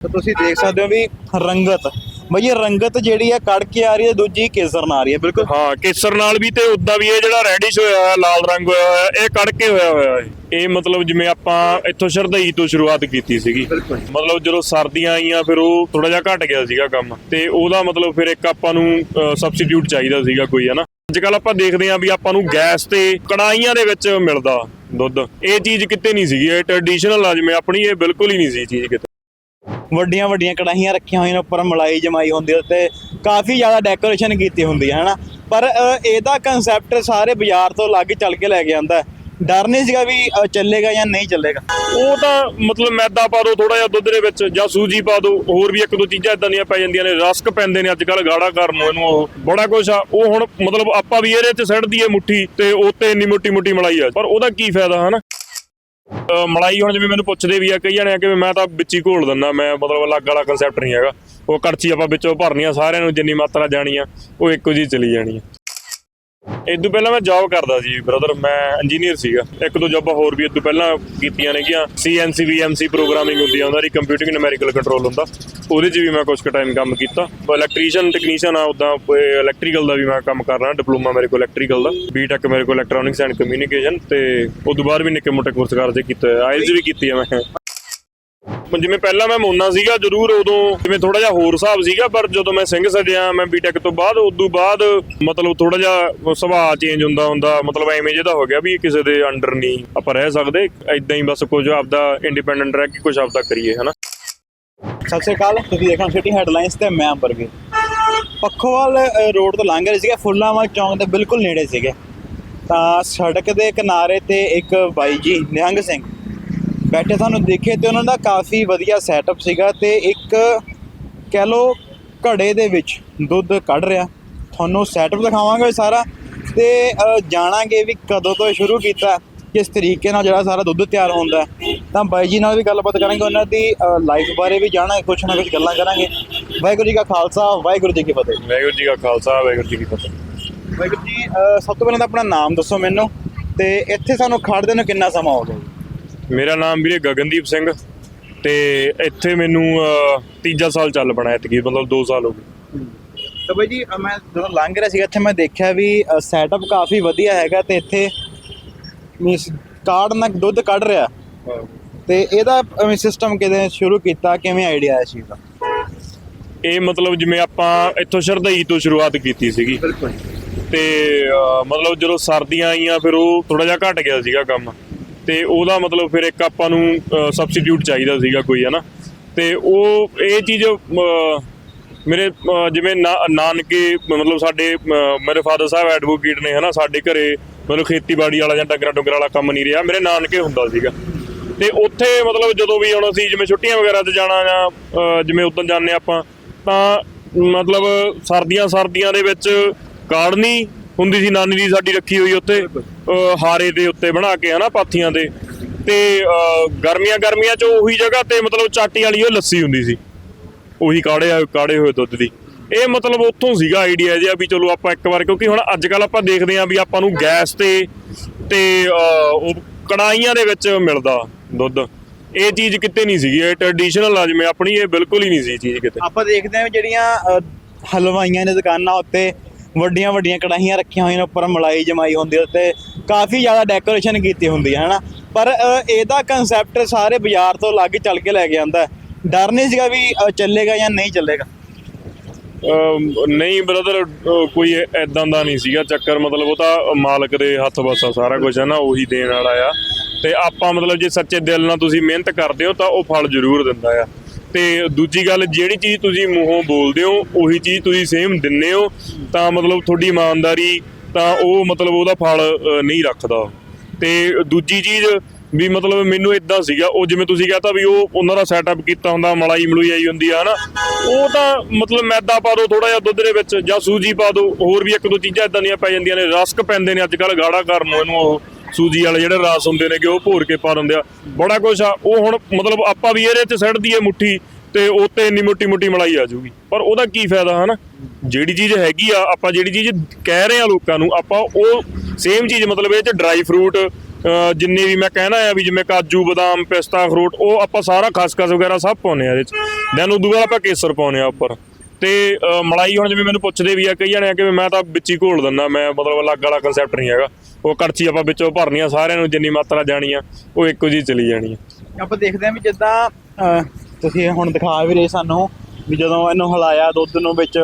ਤਾਂ ਤੁਸੀਂ ਦੇਖ ਸਕਦੇ ਹੋ ਵੀ ਰੰਗਤ ਬਈ ਇਹ ਰੰਗਤ ਜਿਹੜੀ ਹੈ ਕੜ ਕੇ ਆ ਰਹੀ ਹੈ ਦੂਜੀ ਕੇਸਰ ਨਾਲ ਆ ਰਹੀ ਹੈ ਬਿਲਕੁਲ। ਹਾਂ ਕੇਸਰ ਨਾਲ ਵੀ ਤੇ ਉਦਾਂ ਵੀ ਇਹ ਜਿਹੜਾ ਰੈਡਿਸ਼ ਹੋਇਆ ਹੋਇਆ ਲਾਲ ਰੰਗ ਹੋਇਆ ਹੋਇਆ ਇਹ ਕੜਕੇ ਹੋਇਆ ਹੋਇਆ ਹੈ ਇਹ ਮਤਲਬ ਜਿਵੇਂ ਆਪਾਂ ਇੱਥੋਂ ਸ਼ਰਦਈ ਤੋਂ ਸ਼ੁਰੂਆਤ ਕੀਤੀ ਸੀਗੀ। ਮਤਲਬ ਜਦੋਂ ਸਰਦੀਆਂ ਆਈਆਂ ਫਿਰ ਉਹ ਥੋੜਾ ਜਿਹਾ ਘਟ ਗਿਆ ਸੀਗਾ ਕੰਮ। ਤੇ ਉਹਦਾ ਮਤਲਬ ਫਿਰ ਇੱਕ ਆਪਾਂ ਨੂੰ ਸਬਸਟੀਟਿਊਟ ਚਾਹੀਦਾ ਸੀਗਾ ਕੋਈ ਹਨਾ ਅੱਜ ਕੱਲ ਆਪਾਂ ਦੇਖਦੇ ਆਂ ਵੀ ਆਪਾਂ ਨੂੰ ਗੈਸ ਤੇ ਕੜਾਈਆਂ ਦੇ ਵਿੱਚ ਮਿਲਦਾ ਦੁੱਧ। ਇਹ ਚੀਜ਼ ਕਿਤੇ ਨਹੀਂ ਸੀਗੀ ਇਹ ਟ੍ਰੈਡੀਸ਼ਨਲ ਆ ਜਿਵੇਂ ਆਪਣੀ ਇਹ ਬਿਲਕੁਲ ਹੀ ਨਹੀਂ ਸੀ ਚੀਜ਼ ਕਿਤੇ। ਵੱਡੀਆਂ ਵੱਡੀਆਂ ਕੜਾਹੀਆਂ ਰੱਖੀਆਂ ਹੋਈਆਂ ਨੇ, ਉੱਪਰ ਮਲਾਈ ਜਮਾਈ ਹੁੰਦੀ ਹੈ ਤੇ ਕਾਫੀ ਜ਼ਿਆਦਾ ਡੈਕੋਰੇਸ਼ਨ ਕੀਤੀ ਹੁੰਦੀ ਹੈ ਹਨਾ? ਪਰ ਇਹਦਾ ਕਨਸੈਪਟ ਸਾਰੇ ਬਾਜ਼ਾਰ ਤੋਂ ਅਲੱਗ ਚੱਲ ਕੇ ਲੈ ਕੇ ਆਂਦਾ ਡਰ ਨਹੀਂ ਸੀਗਾ ਵੀ ਚੱਲੇਗਾ ਜਾਂ ਨਹੀਂ ਚੱਲੇਗਾ? ਉਹ ਤਾਂ ਮਤਲਬ ਮੈਦਾ ਪਾ ਦੋ ਥੋੜਾ ਜਿਹਾ ਦੁੱਧ ਦੇ ਵਿੱਚ, ਜਾਂ ਸੂਜੀ ਪਾ ਦੋ, ਹੋਰ ਵੀ ਇੱਕ ਦੋ ਚੀਜ਼ਾਂ ਇਦਾਂ ਦੀਆਂ ਪੈ ਜਾਂਦੀਆਂ ਨੇ, ਰਸਕ ਪੈਂਦੇ ਨੇ ਅੱਜ ਕੱਲ ਗਾੜਾ ਕਰਨ ਨੂੰ ਇਹਨੂੰ ਉਹ। ਬੜਾ ਕੁਛ ਆ, ਉਹ ਹੁਣ ਮਤਲਬ ਆਪਾਂ ਵੀ ਇਹਦੇ ਤੇ ਸੜਦੀ ਦਈਏ ਮੁੱਠੀ ਤੇ ਉੱਤੇ ਇੰਨੀ ਮੋਟੀ ਮੋਟੀ ਮਲਾਈ ਆ। ਪਰ ਉਹਦਾ ਕੀ ਫਾਇਦਾ, ਹਨਾ? ਮਲਾਈ ਹੁਣ ਜਿਵੇਂ ਮੈਨੂੰ ਪੁੱਛਦੇ ਵੀ ਆ, ਕਈ ਜਣੇ ਆ ਕਿ ਮੈਂ ਤਾਂ ਵਿੱਚ ਹੀ ਘੋਲ ਦਿੰਦਾ, ਮੈਂ ਮਤਲਬ ਅਲੱਗ ਵਾਲਾ ਕਨਸੈਪਟ ਨਹੀਂ ਹੈਗਾ। ਉਹ ਕੜਛੀ ਆਪਾਂ ਵਿੱਚੋਂ ਭਰਨੀ ਆ ਸਾਰਿਆਂ ਨੂੰ ਜਿੰਨੀ ਮਾਤਰਾ ਜਾਣੀ ਆ, ਉਹ ਇੱਕੋ ਜਿਹੀ ਚਲੀ ਜਾਣੀ ਆ। ਇਦੋਂ ਪਹਿਲਾਂ ਮੈਂ ਜੌਬ ਕਰਦਾ ਸੀ ਬ੍ਰਦਰ ਮੈਂ ਇੰਜੀਨੀਅਰ ਸੀਗਾ। ਇੱਕ ਦੋ ਜੌਬਾਂ ਹੋਰ ਵੀ ਇਦੋਂ ਪਹਿਲਾਂ ਕੀਤੀਆਂ ਨੇਗੀਆਂ। ਸੀਐਨਸੀ ਵੀਐਮਸੀ ਪ੍ਰੋਗਰਾਮਿੰਗ ਹੁੰਦੀ ਆ, ਉਹਨਾਂ ਦੀ ਕੰਪਿਊਟਿੰਗ ਨੂਮੈਰੀਕਲ ਕੰਟਰੋਲ ਹੁੰਦਾ। ਉਹਦੇ 'ਚ ਵੀ ਮੈਂ ਕੁਝ ਕੁ ਟਾਈਮ ਕੰਮ ਕੀਤਾ। ਇਲੈਕਟ੍ਰੀਸ਼ੀਅਨ ਟੈਕਨੀਸ਼ੀਅਨ ਆ ਉਦਾਂ ਇਲੈਕਟ੍ਰੀਕਲ ਦਾ ਵੀ ਮੈਂ ਕੰਮ ਕਰ ਰਿਹਾ ਡਿਪਲੋਮਾ ਮੇਰੇ ਕੋਲ ਇਲੈਕਟ੍ਰੀਕਲ ਦਾ। ਬੀਟੈਕ ਮੇਰੇ ਕੋਲ ਇਲੈਕਟ੍ਰੋਨਿਕਸ ਐਂਡ ਕਮਿਊਨੀਕੇਸ਼ਨ ਤੇ ਉਸ ਤੋਂ ਬਾਅਦ ਵੀ ਨਿੱਕੇ ਮੋਟੇ ਕੋਰਸ ਕਰਦੇ ਕੀਤੇ ਆਇਲਸ ਵੀ ਕੀਤੀ ਆ ਮੈਂ। ਜਿਵੇਂ ਪਹਿਲਾਂ ਮੈਂ ਮੋਨਾ ਸੀਗਾ, ਜ਼ਰੂਰ ਉਦੋਂ ਜਿਵੇਂ ਥੋੜਾ ਜਿਹਾ ਹੋਰ ਹਿਸਾਬ ਸੀਗਾ, ਪਰ ਜਦੋਂ ਮੈਂ ਸਿੰਘ ਸਜਿਆ, ਮੈਂ ਬੀਟੈਕ ਤੋਂ ਬਾਅਦ, ਉਦੋਂ ਬਾਅਦ ਮਤਲਬ ਥੋੜਾ ਜਿਹਾ ਸੁਭਾਅ ਚੇਂਜ ਹੁੰਦਾ ਹੁੰਦਾ, ਮਤਲਬ ਐਵੇਂ ਜਿਹਦਾ ਹੋ ਗਿਆ ਵੀ ਕਿਸੇ ਦੇ ਅੰਡਰ ਨਹੀਂ ਆਪਾਂ ਰਹਿ ਸਕਦੇ। ਐਦਾਂ ਹੀ ਬਸ ਕੁਝ ਆਪਦਾ ਇੰਡੀਪੈਂਡੈਂਟ ਰਹਿ ਕੇ ਕੁਝ ਆਪਦਾ ਕਰੀਏ, ਹਨਾ? ਸਤਿ ਸ਼੍ਰੀ ਅਕਾਲ, ਤੁਸੀਂ ਦੇਖ ਸਿਟੀ ਹੈਡਲਾਈਨਸ ਤੇ ਮੈਂ ਅੰਬਰਵੀਰ ਪੱਖੋਵਾਲ ਰੋਡ ਤੋਂ ਲੰਘ ਰਹੇ ਸੀਗੇ, ਫੁੱਲਾਂਵਾਲ ਚੌਂਕ ਦੇ ਬਿਲਕੁਲ ਨੇੜੇ ਸੀਗੇ। ਤਾਂ ਸੜਕ ਦੇ ਕਿਨਾਰੇ ਤੇ ਇੱਕ ਬਾਈ ਜੀ, ਨਿਹੰਗ ਸਿੰਘ ਬੈਠੇ ਸਾਨੂੰ ਦੇਖੇ ਤੇ ਉਹਨਾਂ ਦਾ ਕਾਫੀ ਵਧੀਆ ਸੈਟਅਪ ਸੀਗਾ ਤੇ ਇੱਕ ਕਹਿ ਲੋ ਘੜੇ ਦੇ ਵਿੱਚ ਦੁੱਧ ਕੱਢ ਰਿਹਾ। ਤੁਹਾਨੂੰ ਸੈਟਅਪ ਦਿਖਾਵਾਂਗੇ ਸਾਰਾ ਤੇ ਜਾਣਾਂਗੇ ਵੀ ਕਦੋਂ ਤੋਂ ਸ਼ੁਰੂ ਕੀਤਾ ਕਿਸ ਤਰੀਕੇ ਨਾਲ ਜਿਹੜਾ ਸਾਰਾ ਦੁੱਧ ਤਿਆਰ ਹੁੰਦਾ। ਤਾਂ ਬਾਈ ਜੀ ਨਾਲ ਵੀ ਗੱਲਬਾਤ ਕਰਾਂਗੇ ਉਹਨਾਂ ਦੀ ਲਾਈਫ ਬਾਰੇ ਵੀ ਜਾਣਾਂਗੇ ਕੁਛ ਨਾ ਕੁਛ ਗੱਲਾਂ ਕਰਾਂਗੇ। ਵਾਹਿਗੁਰੂ ਜੀ ਕਾ ਖਾਲਸਾ ਵਾਹਿਗੁਰੂ ਜੀ ਕੀ ਫਤਿਹ। ਵਾਹਿਗੁਰੂ ਜੀ ਕਾ ਖਾਲਸਾ ਵਾਹਿਗੁਰੂ ਜੀ ਕੀ ਫਤਿਹ। ਵਾਹਿਗੁਰੂ ਜੀ ਸਭ ਤੋਂ ਪਹਿਲਾਂ ਤਾਂ ਆਪਣਾ ਨਾਮ ਦੱਸੋ ਮੈਨੂੰ ਤੇ ਇੱਥੇ ਸਾਨੂੰ ਖੜਦੇ ਨੂੰ ਕਿੰਨਾ ਸਮਾਂ ਹੋ ਗਿਆ ਮੇਰਾ ਨਾਮ ਵੀਰੇ ਗਗਨਦੀਪ ਸਿੰਘ ਤੇ ਇੱਥੇ ਮੈਨੂੰ ਤੀਜਾ ਸਾਲ ਚੱਲ ਬਣਾ ਐਤਕੀ ਮਤਲਬ 2 ਸਾਲ ਹੋ ਗਏ। ਤਾਂ ਬਾਈ ਜੀ ਮੈਂ ਜਦੋਂ ਲੰਘ ਰਿਹਾ ਸੀਗਾ ਇੱਥੇ ਮੈਂ ਦੇਖਿਆ ਵੀ ਸੈਟਅਪ ਕਾਫੀ ਵਧੀਆ ਹੈਗਾ ਤੇ ਇੱਥੇ ਮੀਨਸ ਕਾਰਡ ਨਾਲ ਦੁੱਧ ਕੱਢ ਰਿਹਾ। ਤੇ ਇਹਦਾ ਸਿਸਟਮ ਕਿਵੇਂ ਸ਼ੁਰੂ ਕੀਤਾ ਕਿਵੇਂ ਆਈਡੀਆ ਆਇਆ ਸੀ ਦਾ? ਇਹ ਮਤਲਬ ਜਿਵੇਂ ਆਪਾਂ ਇੱਥੋਂ ਸ਼ਰਦਈ ਤੋਂ ਸ਼ੁਰੂਆਤ ਕੀਤੀ ਸੀਗੀ। ਬਿਲਕੁਲ। ਤੇ ਮਤਲਬ ਜਦੋਂ ਸਰਦੀਆਂ ਆਈਆਂ ਫਿਰ ਉਹ ਥੋੜਾ ਜਿਹਾ ਘਟ ਗਿਆ ਸੀਗਾ ਕੰਮ। ਤੇ ਉਹਦਾ ਮਤਲਬ ਫਿਰ ਇੱਕ ਆਪਾਂ ਨੂੰ ਸਬਸਟੀਟਿਊਟ ਚਾਹੀਦਾ ਸੀਗਾ ਕੋਈ ਹੈ ਨਾ ਤੇ ਉਹ, ਇਹ ਚੀਜ਼ ਮੇਰੇ ਜਿਵੇਂ ਨਾ- ਨਾਨਕੇ, ਮਤਲਬ ਸਾਡੇ ਮੇਰੇ ਫਾਦਰ ਸਾਹਿਬ ਐਡਵੋਕੇਟ ਨੇ, ਹਨਾ, ਸਾਡੇ ਘਰੇ ਮਤਲਬ ਖੇਤੀਬਾੜੀ ਵਾਲਾ ਜਾਂ ਡੰਗਰਾਂ ਡੁੰਗਰਾਂ ਵਾਲਾ ਕੰਮ ਨਹੀਂ ਰਿਹਾ, ਮੇਰੇ ਨਾਨਕੇ ਹੁੰਦਾ ਸੀਗਾ। ਤੇ ਉੱਥੇ ਮਤਲਬ ਜਦੋਂ ਵੀ ਹੁਣ ਅਸੀਂ ਜਿਵੇਂ ਛੁੱਟੀਆਂ ਵਗੈਰਾ ਤੇ ਜਾਣਾ ਜਾਂ ਜਿਵੇਂ ਉਦੋਂ ਜਾਂਦੇ ਆਪਾਂ, ਤਾਂ ਮਤਲਬ ਸਰਦੀਆਂ ਸਰਦੀਆਂ ਦੇ ਵਿੱਚ ਕਾੜਨੀ ਹੁੰਦੀ ਸੀ ਨਾਨੀ ਦੀ ਸਾਡੀ ਰੱਖੀ ਹੋਈ ਅਹ, ਹਾਰੇ ਦੇ ਉੱਤੇ ਬਣਾ ਕੇ ਹਨਾ ਪਾਥੀਆਂ ਦੇ। ਤੇ ਗਰਮੀਆਂ ਗਰਮੀਆਂ ਚ ਉਹੀ ਜਗ੍ਹਾ ਤੇ ਮਤਲਬ ਚਾਟੀ ਵਾਲੀ ਉਹ ਲੱਸੀ ਹੁੰਦੀ ਸੀ। ਉਹੀ ਕਾੜੇ ਕਾੜੇ ਹੋਏ ਦੁੱਧ ਦੀ। ਇਹ ਮਤਲਬ ਉੱਥੋਂ ਸੀਗਾ ਆਈਡੀਆ ਜਿਹਾ ਵੀ ਚਲੋ ਆਪਾਂ ਇੱਕ ਵਾਰ ਕਿਉਂਕਿ ਹੁਣ ਅੱਜ ਕੱਲ ਆਪਾਂ ਦੇਖਦੇ ਆਂ ਵੀ ਆਪਾਂ ਨੂੰ ਗੈਸ ਤੇ ਤੇ ਉਹ ਕੜਾਈਆਂ ਦੇ ਵਿੱਚ ਮਿਲਦਾ ਦੁੱਧ। ਇਹ ਚੀਜ਼ ਕਿਤੇ ਨਹੀਂ ਸੀਗੀ ਇਹ ਟ੍ਰੈਡੀਸ਼ਨਲ ਆ ਜਿਵੇਂ ਆਪਣੀ ਇਹ ਬਿਲਕੁਲ ਹੀ ਨਹੀਂ ਸੀ ਚੀਜ਼ ਕਿਤੇ। ਆਪਾਂ ਦੇਖਦੇ ਵੀ ਜਿਹੜੀਆਂ ਹਲਵਾਈਆਂ ਦੇ ਦੁਕਾਨਾਂ ਉੱਤੇ ਵੱਡੀਆਂ ਵੱਡੀਆਂ ਕੜਾਹੀਆਂ ਰੱਖੀਆਂ ਹੋਈਆਂ ਨੇ, ਉੱਪਰ ਮਲਾਈ ਜਮਾਈ ਹੁੰਦੀ ਹੈ ਤੇ ਕਾਫੀ ਜ਼ਿਆਦਾ ਡੈਕੋਰੇਸ਼ਨ ਕੀਤੀ ਹੁੰਦੀ ਹੈ ਹਨਾ? ਪਰ ਇਹਦਾ ਕਨਸੈਪਟ ਸਾਰੇ ਬਾਜ਼ਾਰ ਤੋਂ ਅਲੱਗ ਚੱਲ ਕੇ ਲੈ ਕੇ ਆਂਦਾ ਡਰ ਨਹੀਂ ਸੀਗਾ ਵੀ ਚੱਲੇਗਾ ਜਾਂ ਨਹੀਂ ਚੱਲੇਗਾ? ਨਹੀਂ ਬ੍ਰਦਰ ਕੋਈ ਐਦਾਂ ਦਾ ਨਹੀਂ ਸੀਗਾ ਚੱਕਰ, ਮਤਲਬ ਉਹ ਤਾਂ ਮਾਲਕ ਦੇ ਹੱਥ ਵਸਾ ਸਾਰਾ ਕੁਝ ਹੈ ਨਾ ਉਹੀ ਦੇਣ ਵਾਲਾ ਆ। ਤੇ ਆਪਾਂ ਮਤਲਬ ਜੇ ਸੱਚੇ ਦਿਲ ਨਾਲ ਤੁਸੀਂ ਮਿਹਨਤ ਕਰਦੇ ਹੋ, ਤਾਂ ਉਹ ਫਲ ਜ਼ਰੂਰ ਦਿੰਦਾ ਆ। ਤੇ ਦੂਜੀ ਗੱਲ, ਜਿਹੜੀ ਚੀਜ਼ ਤੁਸੀਂ ਮੂੰਹੋਂ ਬੋਲਦੇ ਹੋ, ਉਹੀ ਚੀਜ਼ ਤੁਸੀਂ ਸੇਮ ਦਿੰਨੇ ਹੋ, ਤਾਂ ਮਤਲਬ ਤੁਹਾਡੀ ਇਮਾਨਦਾਰੀ ਤਾਂ ਉਹ ਮਤਲਬ ਉਹਦਾ ਫਲ ਨਹੀਂ ਰੱਖਦਾ। ਤੇ ਦੂਜੀ ਚੀਜ਼ ਵੀ ਮਤਲਬ ਮੈਨੂੰ ਇਦਾਂ ਸੀਗਾ, ਉਹ ਜਿਵੇਂ ਤੁਸੀਂ ਕਹਤਾ ਵੀ ਉਹ ਉਹਨਾਂ ਦਾ ਸੈਟਅਪ ਕੀਤਾ ਹੁੰਦਾ, ਮਲਾਈ ਮਲੂਈ ਆਈ ਹੁੰਦੀ ਆ, ਹਨਾ? ਉਹ ਤਾਂ ਮਤਲਬ ਮੈਦਾ ਪਾ ਦਿਓ ਥੋੜਾ ਜਿਹਾ ਦੁੱਧ ਦੇ ਵਿੱਚ ਜਾਂ ਸੂਜੀ ਪਾ ਦਿਓ ਹੋਰ ਵੀ ਇੱਕ ਦੋ ਚੀਜ਼ਾਂ ਇਦਾਂ ਦੀਆਂ ਪੈ ਜਾਂਦੀਆਂ ਨੇ, ਰਸਕ ਪੈਂਦੇ ਨੇ ਅੱਜ ਕੱਲ ਗਾੜਾ ਕਰਨ ਨੂੰ ਇਹਨੂੰ ਉਹ। ਸੂਜੀ ਵਾਲੇ ਜਿਹੜੇ ਰਾਸ ਹੁੰਦੇ ਨੇ ਕਿ ਉਹ ਭੋਰ ਕੇ ਪਾ ਦਿੰਦੇ ਆ। ਬੜਾ ਕੁਛ ਆ। ਉਹ ਹੁਣ ਮਤਲਬ ਆਪਾਂ ਵੀ ਇਹਦੇ ਤੇ ਸੜ ਦਈਏ ਮੁੱਠੀ ਤੇ ਉੱਤੇ ਇੰਨੀ ਮੋਟੀ ਮੋਟੀ ਮਲਾਈ ਆ ਜਾਊਗੀ। ਪਰ ਉਹਦਾ ਕੀ ਫਾਇਦਾ, ਹਨਾ? ਜਿਹੜੀ ਚੀਜ਼ ਹੈਗੀ ਆ, ਆਪਾਂ ਜਿਹੜੀ ਚੀਜ਼ ਕਹਿ ਰਹੇ ਆ ਲੋਕਾਂ ਨੂੰ, ਆਪਾਂ ਉਹ ਸੇਮ ਚੀਜ਼ ਮਤਲਬ ਇਹ ਚ ਡਰਾਈ ਫਰੂਟ ਅਹ ਜਿੰਨੇ ਵੀ ਮੈਂ ਕਹਿਣਾ ਆ ਵੀ ਜਿਵੇਂ ਕਾਜੂ, ਬਦਾਮ, ਪਿਸਤਾ, ਅਖਰੋਟ, ਉਹ ਆਪਾਂ ਸਾਰਾ ਖਸਖਸ ਵਗੈਰਾ ਸਭ ਪਾਉਂਦੇ ਆ ਇਹਦੇ ਚ। ਦੈਨ ਉਦੋਂ ਬਾਅਦ ਆਪਾਂ ਕੇਸਰ ਪਾਉਂਦੇ ਆ ਉੱਪਰ। ਤੇ ਮਲਾਈ ਹੁਣ ਜਿਵੇਂ ਮੈਨੂੰ ਪੁੱਛਦੇ ਵੀ ਆ, ਕਈ ਜਣੇ ਆ ਕਿ ਮੈਂ ਤਾਂ ਵਿੱਚ ਹੀ ਘੋਲ ਦਿੰਦਾ, ਮੈਂ ਮਤਲਬ ਅਲੱਗ ਵਾਲਾ ਕਨਸੈਪਟ ਨਹੀਂ ਹੈਗਾ। ਉਹ ਕੜਛੀ ਆਪਾਂ ਵਿੱਚੋਂ ਭਰਨੀ ਆ ਸਾਰਿਆਂ ਨੂੰ ਜਿੰਨੀ ਮਾਤਰਾ ਜਾਣੀ ਆ, ਉਹ ਇੱਕੋ ਜਿਹੀ ਚਲੀ ਜਾਣੀ ਆ। ਆਪਾਂ ਦੇਖਦੇ ਹਾਂ ਵੀ ਜਿੱਦਾਂ ਤੁਸੀਂ ਹੁਣ ਦਿਖਾ ਵੀ ਰਹੇ ਸਾਨੂੰ ਵੀ ਜਦੋਂ ਇਹਨੂੰ ਹਿਲਾਇਆ, ਦੁੱਧ ਨੂੰ ਵਿੱਚ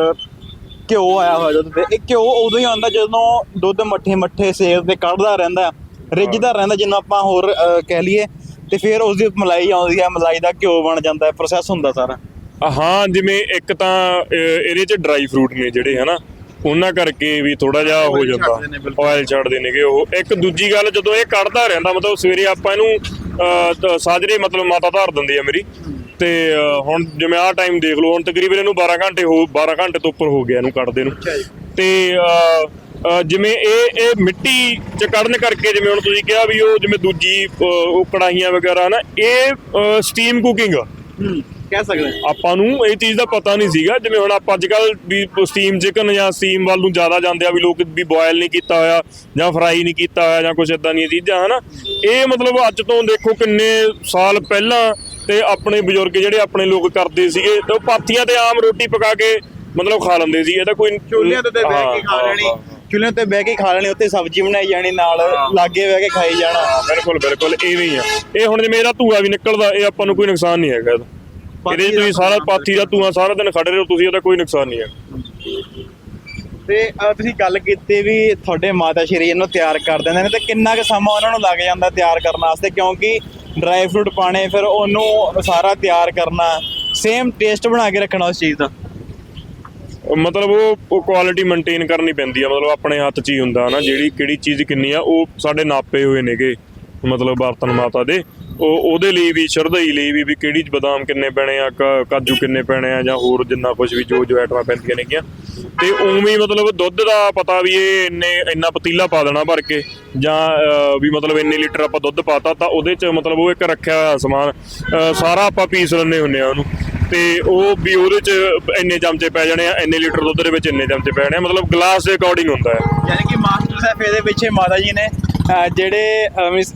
ਘਿਓ ਆਇਆ ਹੋਇਆ, ਦੁੱਧ ਤੇ, ਇਹ ਘਿਓ ਉਦੋਂ ਹੀ ਆਉਂਦਾ ਜਦੋਂ ਦੁੱਧ ਮੱਠੇ ਮੱਠੇ ਸੇਕ ਤੇ ਕੱਢਦਾ ਰਹਿੰਦਾ, ਰਿੱਝਦਾ ਰਹਿੰਦਾ ਜਿੰਨਾ ਆਪਾਂ ਹੋਰ ਕਹਿ ਲਈਏ, ਤੇ ਫਿਰ ਉਸ ਦੀ ਮਲਾਈ ਆਉਂਦੀ ਹੈ ਮਲਾਈ ਦਾ ਘਿਓ ਬਣ ਜਾਂਦਾ ਪ੍ਰੋਸੈਸ ਹੁੰਦਾ ਸਾਰਾ। ਹਾਂ ਜਿਵੇਂ ਇੱਕ ਤਾਂ ਇਹਦੇ ਚ ਡਰਾਈ ਫਰੂਟ ਨੇ ਜਿਹੜੇ ਹਨਾ? ਉਹਨਾਂ ਕਰਕੇ ਵੀ ਥੋੜਾ ਜਿਹਾ ਹੋ ਜਾਂਦਾ। ਆਇਲ ਛੱਡਦੇ ਨੇਗੇ ਉਹ। ਇੱਕ ਦੂਜੀ ਗੱਲ ਜਦੋਂ ਇਹ ਕੱਢਦਾ ਰਹਿੰਦਾ ਮਤਲਬ ਸਵੇਰੇ ਆਪਾਂ ਇਹਨੂੰ ਸਾਜਰੇ ਮਤਲਬ ਮਾਤਾ ਧਾਰ ਦਿੰਦੀ ਆ ਮੇਰੀ। ਤੇ ਹੁਣ ਜਿਵੇਂ ਆਹ ਟਾਈਮ ਦੇਖ ਲਓ ਹੁਣ ਤਕਰੀਬਨ ਇਹਨੂੰ 12 ਘੰਟੇ ਹੋ 12 ਘੰਟੇ ਤੋਂ ਉੱਪਰ ਹੋ ਗਿਆ ਇਹਨੂੰ ਕੱਢਦੇ ਨੂੰ। ਤੇ ਜਿਵੇਂ ਇਹ ਇਹ ਮਿੱਟੀ ਚ ਕੱਢਣ ਕਰਕੇ ਜਿਵੇਂ ਹੁਣ ਤੁਸੀਂ ਕਿਹਾ ਵੀ ਉਹ ਜਿਵੇਂ ਦੂਜੀ ਉਹ ਕੜਾਹੀਆਂ ਵਗੈਰਾ ਨਾ ਇਹ ਸਟੀਮ ਕੁਕਿੰਗ ਆ। ਕਹਿ ਸਕਦੇ। ਆਪਾਂ ਨੂੰ ਇਹ ਚੀਜ਼ ਦਾ ਪਤਾ ਨਹੀਂ ਸੀਗਾ ਜਿਵੇਂ ਹੁਣ ਆਪਾਂ ਅੱਜ ਕੱਲ ਵੀ ਸਟੀਮ ਚਿਕਨ ਜਾਂ ਸਟੀਮ ਵੱਲ ਨੂੰ ਜ਼ਿਆਦਾ ਜਾਂਦੇ ਆ ਵੀ ਲੋਕ ਵੀ ਬੋਇਲ ਨਹੀਂ ਕੀਤਾ ਹੋਇਆ ਜਾਂ ਫਰਾਈ ਨਹੀਂ ਕੀਤਾ ਹੋਇਆ ਜਾਂ ਕੁਝ ਇਦਾਂ ਦੀਆਂ ਚੀਜ਼ਾਂ ਹਨਾ? ਇਹ ਮਤਲਬ ਅੱਜ ਤੋਂ ਦੇਖੋ ਕਿੰਨੇ ਸਾਲ ਪਹਿਲਾਂ ਤੇ ਆਪਣੇ ਬਜ਼ੁਰਗ ਜਿਹੜੇ ਆਪਣੇ ਲੋਕ ਕਰਦੇ ਸੀਗੇ ਤੇ ਉਹ ਪਾਥੀਆਂ ਤੇ ਆਮ ਰੋਟੀ ਪਕਾ ਕੇ ਮਤਲਬ ਖਾ ਲੈਂਦੇ ਸੀ ਇਹਦਾ ਕੋਈ ਚੁੱਲ੍ਹੇ ਤੇ ਬਹਿ ਕੇ ਖਾ ਲੈਣੀ ਚੁੱਲ੍ਹੇ ਤੇ ਬਹਿ ਕੇ ਖਾ ਲੈਣੀ ਉੱਤੇ ਸਬਜ਼ੀ ਬਣਾਈ ਜਾਣੀ ਨਾਲ ਲਾਗੇ ਬਹਿ ਕੇ ਖਾਈ ਜਾਣਾ। ਬਿਲਕੁਲ ਬਿਲਕੁਲ ਇਵੇਂ ਹੀ ਆ। ਇਹ ਹੁਣ ਜਿਵੇਂ ਇਹਦਾ ਧੂਆ ਵੀ ਨਿਕਲਦਾ ਇਹ ਆਪਾਂ ਨੂੰ ਕੋਈ ਨੁਕਸਾਨ ਨਹੀਂ ਹੈਗਾ ਇਹਦਾ। ਇਹਦੇ ਤੁਸੀਂ ਸਾਰਾ ਪਾਥੀ ਦਾ ਧੂਆਂ ਸਾਰਾ ਦਿਨ ਖੜੇ ਰਹੋ ਤੁਸੀਂ ਇਹਦਾ ਕੋਈ ਨੁਕਸਾਨ ਨਹੀਂ ਹੈਗਾ ਤੇ ਅਹ, ਤੁਸੀਂ ਗੱਲ ਕੀਤੀ ਵੀ ਤੁਹਾਡੇ ਮਾਤਾ ਸ਼੍ਰੀ ਇਹਨੂੰ ਤਿਆਰ ਕਰ ਦਿੰਦੇ ਨੇ ਤੇ ਕਿੰਨਾ ਕੁ ਸਮਾਂ ਉਹਨਾਂ ਨੂੰ ਲੱਗ ਜਾਂਦਾ ਤਿਆਰ ਕਰਨ ਵਾਸਤੇ? ਕਿਉਂਕਿ ਡਰਾਈ ਫਰੂਟ ਪਾਣੇ ਫਿਰ ਉਹਨੂੰ ਸਾਰਾ ਤਿਆਰ ਕਰਨਾ ਸੇਮ ਟੇਸਟ ਬਣਾ ਕੇ ਰੱਖਣਾ ਉਸ ਚੀਜ਼ ਦਾ? ਮਤਲਬ ਉਹ ਉਹ ਕੁਆਲਿਟੀ ਮੇਨਟੇਨ ਕਰਨੀ ਪੈਂਦੀ ਆ ਮਤਲਬ ਆਪਣੇ ਹੱਥ 'ਚ ਹੀ ਹੁੰਦਾ ਨਾ ਜਿਹੜੀ ਕਿਹੜੀ ਚੀਜ਼ ਕਿੰਨੀ ਆ ਉਹ ਸਾਡੇ ਨਾਪੇ ਹੋਏ ਨੇਗੇ ਮਤਲਬ ਬਰਤਨ ਮਾਤਾ ਦੇ। ਉਹ ਉਹਦੇ ਲਈ ਵੀ, ਸ਼ਰਧਾਈ ਲਈ ਵੀ ਵੀ ਕਿਹੜੀ 'ਚ ਬਦਾਮ ਕਿੰਨੇ ਪੈਣੇ ਆ ਕਾਜੂ ਕਿੰਨੇ ਪੈਣੇ ਆ, ਜਾਂ ਹੋਰ ਜਿੰਨਾ ਕੁਝ ਵੀ ਜੋ ਜੋ ਆਈਟਮਾਂ ਪੈਂਦੀਆਂ ਨੇਗੀਆਂ। ਤੇ ਉਵੇਂ ਹੀ ਮਤਲਬ ਦੁੱਧ ਦਾ ਪਤਾ ਵੀ ਇਹ ਇੰਨੇ, ਇੰਨਾ ਪਤੀਲਾ ਪਾ ਦੇਣਾ ਭਰ ਕੇ, ਜਾਂ ਵੀ ਮਤਲਬ ਇੰਨੇ ਲੀਟਰ ਆਪਾਂ ਦੁੱਧ ਪਾਤਾ, ਤਾਂ ਉਹਦੇ 'ਚ ਮਤਲਬ ਉਹ ਇੱਕ ਰੱਖਿਆ ਹੋਇਆ ਸਮਾਨ ਸਾਰਾ ਆਪਾਂ ਪੀਸ ਲੈਂਦੇ ਹੁੰਨੇ ਆ ਉਹਨੂੰ। ਤੇ ਉਹ ਵੀ ਉਹਦੇ 'ਚ ਇੰਨੇ ਚਮਚੇ ਪੈ ਜਾਣੇ ਆ, ਇੰਨੇ ਲੀਟਰ ਦੁੱਧ ਦੇ ਵਿੱਚ ਇੰਨੇ ਚਮਚੇ ਪੈ ਜਾਣੇ ਆ, ਮਤਲਬ ਗਲਾਸ ਦੇ ਅਕੋਰਡਿੰਗ ਹੁੰਦਾ ਹੈ। ਯਾਨੀ ਕਿ ਮਾਸਟਰ ਸਾਹਿਬ ਇਹਦੇ ਪਿੱਛੇ ਮਾਤਾ ਜੀ ਨੇ ਜਿਹੜੇ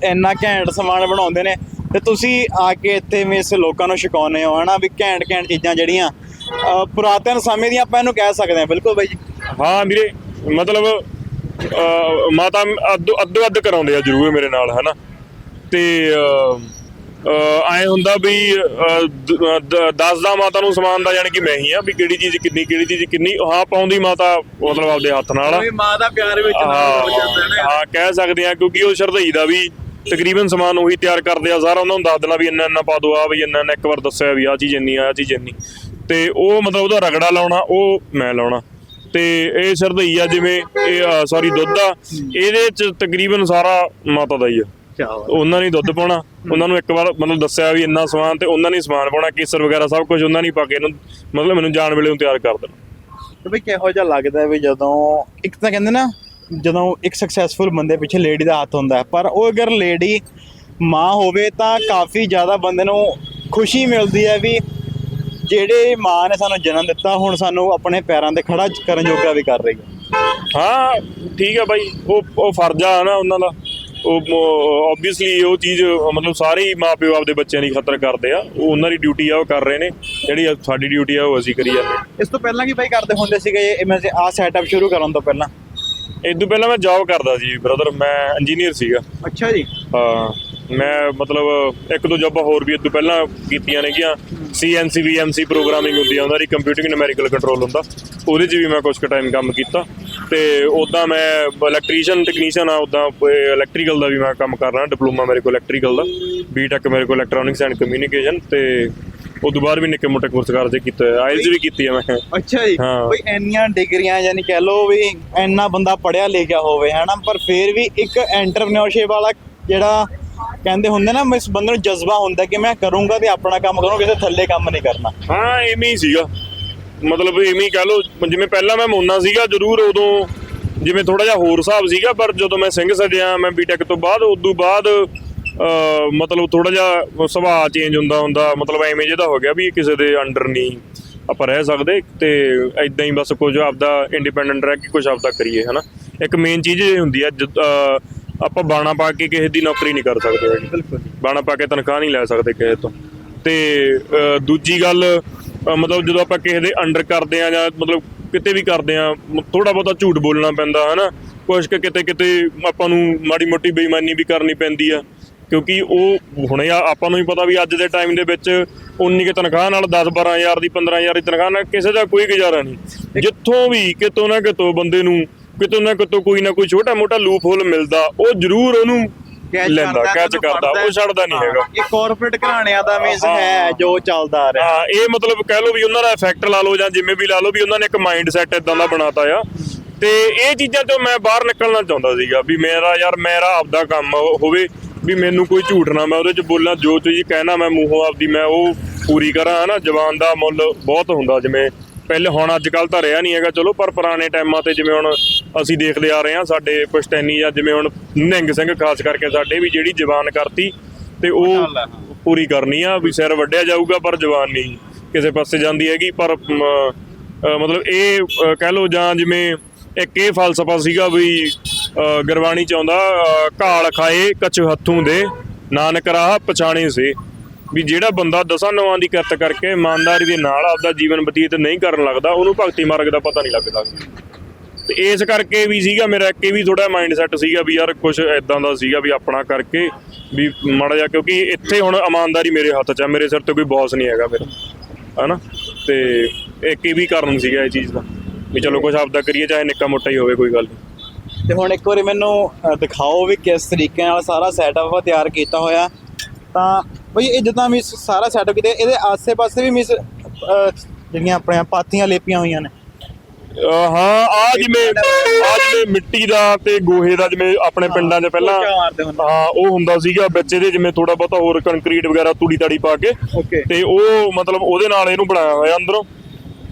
ਇੰਨਾ ਘੈਂਟ ਸਮਾਨ ਬਣਾਉਂਦੇ ਨੇ ਤੇ ਤੁਸੀਂ ਆ ਕੇ ਇੱਥੇ ਮਿਸ ਲੋਕਾਂ ਨੂੰ ਛਕਾਉਂਦੇ ਹੋ ਹਨਾ ਵੀ ਘੈਂਟ ਘੈਂਟ ਚੀਜ਼ਾਂ ਜਿਹੜੀਆਂ ਪੁਰਾਤਨ ਸਮੇਂ ਦੀਆਂ ਆਪਾਂ ਇਹਨੂੰ ਕਹਿ ਸਕਦੇ ਹਾਂ ਬਿਲਕੁਲ ਬਾਈ ਜੀ। ਹਾਂ ਵੀਰੇ ਮਤਲਬ ਮਾਤਾ ਅੱਧੋ ਅੱਧੋ ਕਰਾਉਂਦੇ ਆ ਜ਼ਰੂਰ ਮੇਰੇ ਨਾਲ ਹਨਾ। ਤੇ ਐ ਹੁੰਦਾ ਵੀ ਅਹ, ਦ- ਮਾਤਾ ਨੂੰ ਸਮਾਨ ਦਾ ਯਾਨੀ ਕਿ ਮੈਂ ਹੀ ਆ ਵੀ ਕਿਹੜੀ ਚੀਜ਼ ਕਿੰਨੀ ਕਿਹੜੀ ਚੀਜ਼ ਕਿੰਨੀ ਹਾਂ ਪਾਉਂਦੀ ਮਾਤਾ ਮਤਲਬ ਆਪਦੇ ਹੱਥ ਨਾਲ। ਆ ਵੀ ਮਾਂ ਦਾ ਪਿਆਰ ਵਿੱਚ ਨਾਲ ਹੋ ਜਾਂਦਾ ਹਾਂ ਨੇ। ਹਾਂ ਕਹਿ ਸਕਦੇ ਆ ਕਿਉਂਕਿ ਉਹ ਸ਼ਰਧਾਈ ਦਾ ਵੀ ਤਕਰੀਬਨ ਸਮਾਨ ਉਹੀ ਤਿਆਰ ਕਰਦੇ ਆ। ਸਾਰਾ ਉਹਨਾਂ ਨੂੰ ਦੱਸ ਦੇਣਾ ਵੀ ਇੰਨਾ ਇੰਨਾ ਪਾ ਦੋ ਆ ਵੀ ਇੰਨਾ ਇੰਨਾ ਇੱਕ ਵਾਰ ਦੱਸਿਆ ਵੀ ਆ ਚੀਜ਼ ਇੰਨੀ ਆ ਚੀਜ਼ ਇੰਨੀ। ਤੇ ਉਹ ਮਤਲਬ ਉਹਦਾ ਰਗੜਾ ਲਾਉਣਾ ਉਹ ਮੈਂ ਲਾਉਣਾ। ਤੇ ਇਹ ਸ਼ਰਧਾਈ ਆ ਜਿਵੇਂ ਇਹ ਸੌਰੀ ਦੁੱਧ ਆ ਇਹਦੇ ਚ ਤਕਰੀਬਨ ਸਾਰਾ ਮਾਤਾ ਦਾ ਹੀ ਆ। ਉਹਨਾਂ ਨੇ ਦੁੱਧ ਪਾਉਣਾ ਉਹਨਾਂ ਨੂੰ ਇੱਕ ਵਾਰ ਮਤਲਬ ਦੱਸਿਆ ਵੀ ਇੰਨਾ ਸਮਾਨ ਤੇ ਉਹਨਾਂ ਨੇ ਸਮਾਨ ਪਾਉਣਾ ਕੇਸਰ ਵਗੈਰਾ ਸਭ ਕੁਝ ਉਹਨਾਂ ਨੇ ਪਾ ਕੇ ਇਹਨੂੰ ਮਤਲਬ ਮੈਨੂੰ ਜਾਣ ਵੇਲੇ ਨੂੰ ਤਿਆਰ ਕਰ ਦੇਣਾ। ਤੇ ਬਈ ਕਿਹੋ ਜਿਹਾ ਲੱਗਦਾ ਵੀ ਜਦੋਂ ਇੱਕ ਤਾਂ ਕਹਿੰਦੇ ਨਾ ਜਦੋਂ ਇੱਕ ਸਕਸੈਸਫੁਲ ਬੰਦੇ ਪਿੱਛੇ ਲੇਡੀ ਦਾ ਹੱਥ ਹੁੰਦਾ ਪਰ ਉਹ ਅਗਰ ਲੇਡੀ ਮਾਂ ਹੋਵੇ ਤਾਂ ਕਾਫੀ ਜ਼ਿਆਦਾ ਬੰਦੇ ਨੂੰ ਖੁਸ਼ੀ ਮਿਲਦੀ ਹੈ ਵੀ ਜਿਹੜੇ ਮਾਂ ਨੇ ਸਾਨੂੰ ਜਨਮ ਦਿੱਤਾ ਹੁਣ ਸਾਨੂੰ ਆਪਣੇ ਪੈਰਾਂ ਤੇ ਖੜਾ ਕਰਨ ਜੋਗਾ ਵੀ ਕਰ ਰਹੀ ਹੈ। ਹਾਂ ਠੀਕ ਹੈ ਬਾਈ ਉਹ ਉਹ ਫਰਜ਼ ਆ ਨਾ ਉਹਨਾਂ ਦਾ। ਉਹ ਆਬਵੀਅਸਲੀ ਉਹ ਚੀਜ਼ ਮਤਲਬ ਸਾਰੇ ਹੀ ਮਾਪਿਓ ਆਪਦੇ ਬੱਚਿਆਂ ਦੀ ਖਤਰ ਕਰਦੇ ਆ। ਉਹ ਉਹਨਾਂ ਦੀ ਡਿਊਟੀ ਆ ਉਹ ਕਰ ਰਹੇ ਨੇ। ਜਿਹੜੀ ਸਾਡੀ ਡਿਊਟੀ ਆ ਉਹ ਅਸੀਂ ਕਰੀ ਜਾਂਦੇ। ਇਸ ਤੋਂ ਪਹਿਲਾਂ ਕੀ ਬਾਈ ਕਰਦੇ ਹੁੰਦੇ ਸੀਗੇ ਇਹ ਮੈਂ ਆ ਸੈਟਅਪ ਸ਼ੁਰੂ ਕਰਨ ਤੋਂ ਪਹਿਲਾਂ। ਇਸ ਤੋਂ ਪਹਿਲਾਂ ਮੈਂ ਜੌਬ ਕਰਦਾ ਸੀ ਬ੍ਰਦਰ ਮੈਂ ਇੰਜੀਨੀਅਰ ਸੀਗਾ। ਅੱਛਾ ਜੀ। ਹਾਂ ਮੈਂ ਮਤਲਬ ਇੱਕ ਦੋ ਜੌਬਾਂ ਹੋਰ ਵੀ ਇਸ ਤੋਂ ਪਹਿਲਾਂ ਕੀਤੀਆਂ ਨੇਗੀਆਂ। ਸੀਐਨਸੀ ਵੀਐਮਸੀ ਪ੍ਰੋਗਰਾਮਿੰਗ ਹੁੰਦੀ ਆ ਉਹਨਾਂ ਦੀ ਕੰਪਿਊਟਿੰਗ ਨੂਮੈਰੀਕਲ ਕੰਟਰੋਲ ਹੁੰਦਾ। ਉਹਦੇ 'ਚ ਵੀ ਮੈਂ ਕੁਝ ਕੁ ਟਾਈਮ ਕੰਮ ਕੀਤਾ। ਤੇ ਉਦਾਂ ਮੈਂ ਇਲੈਕਟ੍ਰੀਸ਼ੀਅਨ ਟੈਕਨੀਸ਼ੀਅਨ ਆ ਉਦਾਂ ਇਲੈਕਟ੍ਰੀਕਲ ਦਾ ਵੀ ਮੈਂ ਕੰਮ ਕਰ ਰਿਹਾ ਡਿਪਲੋਮਾ ਮੇਰੇ ਕੋਲ ਇਲੈਕਟ੍ਰੀਕਲ ਦਾ ਬੀਟੈਕ ਮੇਰੇ ਕੋਲ ਇਲੈਕਟ੍ਰੋਨਿਕਸ ਐਂਡ ਕਮਿਊਨੀਕੇਸ਼ਨ ਤੇ ਉਸ ਤੋਂ ਬਾਅਦ ਵੀ ਨਿੱਕੇ ਮੋਟੇ ਕੋਰਸ ਕਰਦੇ ਕੀਤੇ ਆਇਲਸ ਵੀ ਕੀਤੀ ਆ ਮੈਂ। ਅੱਛਾ ਜੀ ਹਾਂ। ਬਈ ਇੰਨੀਆਂ ਡਿਗਰੀਆਂ ਯਾਨੀ ਕਹਿ ਲਓ ਵੀ ਇੰਨਾ ਬੰਦਾ ਪੜਿਆ ਲਿਖਿਆ ਹੋਵੇ ਹਨਾ ਪਰ ਫਿਰ ਵੀ ਇੱਕ ਐਂਟਰਪ੍ਰੀਨਿਓਰਸ਼ਿਪ ਵਾਲਾ ਜਿਹੜਾ ਕਹਿੰਦੇ ਹੁੰਦੇ ਨਾ ਇਸ ਬੰਦੇ ਨੂੰ ਜਜ਼ਬਾ ਹੁੰਦਾ ਕਿ ਮੈਂ ਕਰੂੰਗਾ ਤੇ ਆਪਣਾ ਕੰਮ ਕਰੂੰਗਾ ਕਿਸੇ ਥੱਲੇ ਕੰਮ ਨਹੀਂ ਕਰਨਾ। ਹਾਂ ਐਵੇਂ ਹੀ ਸੀਗਾ। ਮਤਲਬ ਐਵੇਂ ਹੀ ਕਹ ਲਓ ਜਿਵੇਂ ਪਹਿਲਾਂ ਮੈਂ ਮੋਨਾ ਸੀਗਾ ਜ਼ਰੂਰ ਉਦੋਂ ਜਿਵੇਂ ਥੋੜਾ ਜਿਹਾ ਹੋਰ ਹਿਸਾਬ ਸੀਗਾ ਪਰ ਜਦੋਂ ਮੈਂ ਸਿੰਘ ਸਜਿਆ ਮੈਂ ਬੀਟੈਕ ਤੋਂ ਬਾਅਦ ਉਦੋਂ ਬਾਅਦ ਮਤਲਬ ਥੋੜਾ ਜਿਹਾ ਸੁਭਾਅ ਚੇਂਜ ਹੁੰਦਾ ਹੁੰਦਾ ਮਤਲਬ ਐਵੇਂ ਜਿਹਦਾ ਹੋ ਗਿਆ ਵੀ ਕਿਸੇ ਦੇ ਅੰਡਰ ਨਹੀਂ ਆਪਾਂ ਰਹਿ ਸਕਦੇ ਤੇ ਐਦਾਂ ਹੀ ਬਸ ਕੁਝ ਆਪਦਾ ਇੰਡੀਪੈਂਡੈਂਟ ਰਹਿ ਕੇ ਕੁਝ ਆਪਦਾ ਕਰੀਏ ਹਨਾ? ਇੱਕ ਮੇਨ ਚੀਜ਼ ਇਹ ਹੁੰਦੀ ਅਹ, ਆਪਾਂ ਬਾਣਾ ਪਾ ਕੇ ਕਿਸੇ ਦੀ ਨੌਕਰੀ ਨਹੀਂ ਕਰ ਸਕਦੇ ਬਿਲਕੁਲ ਬਾਣਾ ਪਾ ਕੇ ਤਨਖਾਹ ਨਹੀਂ ਲੈ ਸਕਦੇ ਕਿਸੇ ਤੋਂ। ਤੇ ਦੂਜੀ ਗੱਲ ਮਤਲਬ ਜਦੋਂ ਆਪਾਂ ਕਿਸੇ ਦੇ ਅੰਡਰ ਕਰਦੇ ਆ ਜਾਂ ਮਤਲਬ ਕਿਤੇ ਵੀ ਕਰਦੇ ਆ ਥੋੜਾ ਬਹੁਤਾ ਝੂਠ ਬੋਲਣਾ ਪੈਂਦਾ ਹਨਾ? ਕੁਛ ਕੁ ਕਿਤੇ ਕਿਤੇ ਆਪਾਂ ਨੂੰ ਮਾੜੀ ਮੋਟੀ ਬੇਈਮਾਨੀ ਵੀ ਕਰਨੀ ਪੈਂਦੀ ਆ। ਕਿਉਂਕਿ ਉਹ ਹੁਣੇ ਆਪਾਂ ਨੂੰ ਹੀ ਪਤਾ ਵੀ ਅੱਜ ਦੇ ਟਾਈਮ ਦੇ ਵਿੱਚ ਉਨੀ ਕੁ ਤਨਖਾਹ ਨਾਲ 10 12000 ਦੀ 15000 ਦੀ ਤਨਖਾਹ ਨਾਲ ਕਿਸੇ ਦਾ ਕੋਈ ਗੁਜ਼ਾਰਾ ਨਹੀਂ। ਜਿੱਥੋਂ ਵੀ ਕਿਤੋਂ ਨਾ ਕਿਤੋਂ ਬੰਦੇ ਨੂੰ ਕਿਤੋਂ ਨਾ ਕਿਤੋਂ ਕੋਈ ਨਾ ਕੋਈ ਛੋਟਾ ਮੋਟਾ ਲੂਪ ਹੋਲ ਮਿਲਦਾ ਉਹ ਜ਼ਰੂਰ ਉਹਨੂੰ ਲੈਂਦਾ ਕੈਚ ਕਰਦਾ ਉਹ ਛੱਡਦਾ ਨਹੀਂ ਹੈਗਾ। ਇਹ ਕਾਰਪੋਰੇਟ ਘਰਾਣਿਆਂ ਦਾ ਮੀਨਸ ਹੈ। ਜੋ ਚੱਲਦਾ ਆ ਰਿਹਾ। ਹਾਂ ਇਹ ਮਤਲਬ ਕਹਿ ਲਓ ਵੀ ਉਹਨਾਂ ਦਾ ਇਫੈਕਟ ਲਾ ਲਓ ਜਾਂ ਜਿਵੇਂ ਵੀ ਲਾ ਲਓ ਵੀ ਉਹਨਾਂ ਨੇ ਇੱਕ ਮਾਈਂਡ ਸੈਟ ਇਦਾਂ ਦਾ ਬਣਾਤਾ ਆ। ਤੇ ਇਹ ਚੀਜ਼ਾਂ ਤੋਂ ਮੈਂ ਬਾਹਰ ਨਿਕਲਣਾ ਚਾਹੁੰਦਾ ਸੀਗਾ ਵੀ ਮੇਰਾ ਯਾਰ ਮੇਰਾ ਆਪਦਾ ਕੰਮ ਹੋਵੇ। ਵੀ ਮੈਨੂੰ ਕੋਈ ਝੂਠ ਨਾ ਮੈਂ ਉਹਦੇ ਚ ਬੋਲਾਂ ਜੋ ਚੀਜ਼ ਕਹਿਣਾ ਮੈਂ ਮੂੰਹੋਂ ਆਪਦੀ ਮੈਂ ਉਹ ਪੂਰੀ ਕਰਾਂ ਹਨਾ ਜਵਾਨ ਦਾ ਮੁੱਲ ਬਹੁਤ ਹੁੰਦਾ ਜਿਵੇਂ ਪਹਿਲੇ ਹੁਣ ਅੱਜ ਕੱਲ ਤਾਂ ਰਿਹਾ ਨਹੀਂ ਹੈਗਾ ਚਲੋ ਪਰ ਪੁਰਾਣੇ ਟਾਈਮਾਂ ਤੇ ਜਿਵੇਂ ਹੁਣ ਅਸੀਂ ਦੇਖਦੇ ਆ ਰਹੇ ਹਾਂ ਸਾਡੇ ਪੁਸ਼ਤੈਨੀ ਜਾਂ ਜਿਵੇਂ ਹੁਣ ਨਿਹੰਗ ਸਿੰਘ ਖਾਸ ਕਰਕੇ ਸਾਡੇ ਵੀ ਜਿਹੜੀ ਜਵਾਨ ਕਰਤੀ ਤੇ ਉਹ। ਪੂਰੀ ਕਰਨੀ ਆ ਵੀ ਸਿਰ ਵੱਢਿਆ ਜਾਊਗਾ ਪਰ ਜਵਾਨ ਨਹੀਂ ਕਿਸੇ ਪਾਸੇ ਜਾਂਦੀ ਹੈਗੀ ਪਰ ਮਤਲਬ ਇਹ ਕਹਿ ਲਓ ਜਾਂ ਜਿਵੇਂ ਇੱਕ ਇਹ ਫਲਸਫਾ ਸੀਗਾ ਵੀ ਗੁਰਬਾਣੀ ਚ ਆਉਂਦਾ ਅ, ਖਾਏ ਕਛ ਹੱਥੋਂ ਦੇ। ਨਾਨਕ ਰਾਹ ਪਛਾਣੇ ਸੇ। ਵੀ ਜਿਹੜਾ ਬੰਦਾ ਦਸਾਂ ਨਵਾਂ ਦੀ ਕਿਰਤ ਕਰਕੇ ਇਮਾਨਦਾਰੀ ਦੇ ਨਾਲ ਆਪਦਾ ਜੀਵਨ ਬਤੀਤ ਨਹੀਂ ਕਰਨ ਲੱਗਦਾ ਉਹਨੂੰ ਭਗਤੀ ਮਾਰਗ ਦਾ ਪਤਾ ਨਹੀਂ ਲੱਗਦਾ। ਤੇ ਇਸ ਕਰਕੇ ਵੀ ਸੀਗਾ ਮੇਰਾ ਇੱਕ ਇਹ ਵੀ ਥੋੜਾ ਮਾਈਂਡ ਸੈਟ ਸੀਗਾ ਵੀ ਯਾਰ ਕੁਝ ਐਦਾਂ ਦਾ ਸੀਗਾ ਵੀ ਆਪਣਾ ਕਰਕੇ ਵੀ ਮਾੜਾ ਜਿਹਾ ਕਿਉਂਕਿ ਇੱਥੇ ਹੁਣ ਇਮਾਨਦਾਰੀ ਮੇਰੇ ਹੱਥ 'ਚ ਆ ਮੇਰੇ ਸਿਰ ਤੇ ਕੋਈ ਬੌਸ ਨਹੀਂ ਹੈਗਾ ਫਿਰ। ਹਨਾ? ਤੇ ਇੱਕ ਇਹ ਵੀ ਕਾਰਨ ਸੀਗਾ ਇਹ ਚੀਜ਼ ਦਾ। ਵੀ ਚਲੋ ਕੁਝ ਆਪਦਾ ਕਰੀਏ ਚਾਹੇ ਨਿੱਕਾ ਮੋਟਾ ਹੀ ਹੋਵੇ ਕੋਈ ਗੱਲ ਨਹੀਂ ਤੇ ਹੁਣ ਇੱਕ ਵਾਰੀ ਮੈਨੂੰ ਦਿਖਾਓ ਵੀ ਕਿਸ ਤਰੀਕੇ ਨਾਲ ਸਾਰਾ ਸੈਟਅਪ ਤਿਆਰ ਕੀਤਾ ਹੋਇਆ। ਤਾਂ ਬਈ ਇਹ ਜਿੱਦਾਂ ਵੀ ਸਾਰਾ ਸੈਟਅਪ ਕੀਤਾ ਇਹਦੇ ਆਸੇ-ਪਾਸੇ ਵੀ ਮਿਸ ਜਿਹੜੀਆਂ ਆਪਣੀਆਂ ਪਾਤੀਆਂ ਲੇਪੀਆਂ ਹੋਈਆਂ ਨੇ। ਹਾਂ ਆ ਜਿਵੇਂ ਆ ਜਿਵੇਂ ਮਿੱਟੀ ਦਾ ਤੇ ਗੋਹੇ ਦਾ ਜਿਵੇਂ ਆਪਣੇ ਪਿੰਡਾਂ 'ਚ ਪਹਿਲਾਂ। ਹਾਂ ਉਹ ਹੁੰਦਾ ਸੀਗਾ ਵਿੱਚ ਇਹਦੇ ਜਿਵੇਂ ਥੋੜਾ ਬਹੁਤਾ ਹੋਰ ਕੰਕਰੀਟ ਵਗੈਰਾ ਤੂੜੀ ਤਾੜੀ ਪਾ ਕੇ ਤੇ ਉਹ ਮਤਲਬ ਉਹਦੇ ਨਾਲ ਇਹਨੂੰ ਬਣਾਇਆ ਹੋਇਆ ਅੰਦਰੋਂ।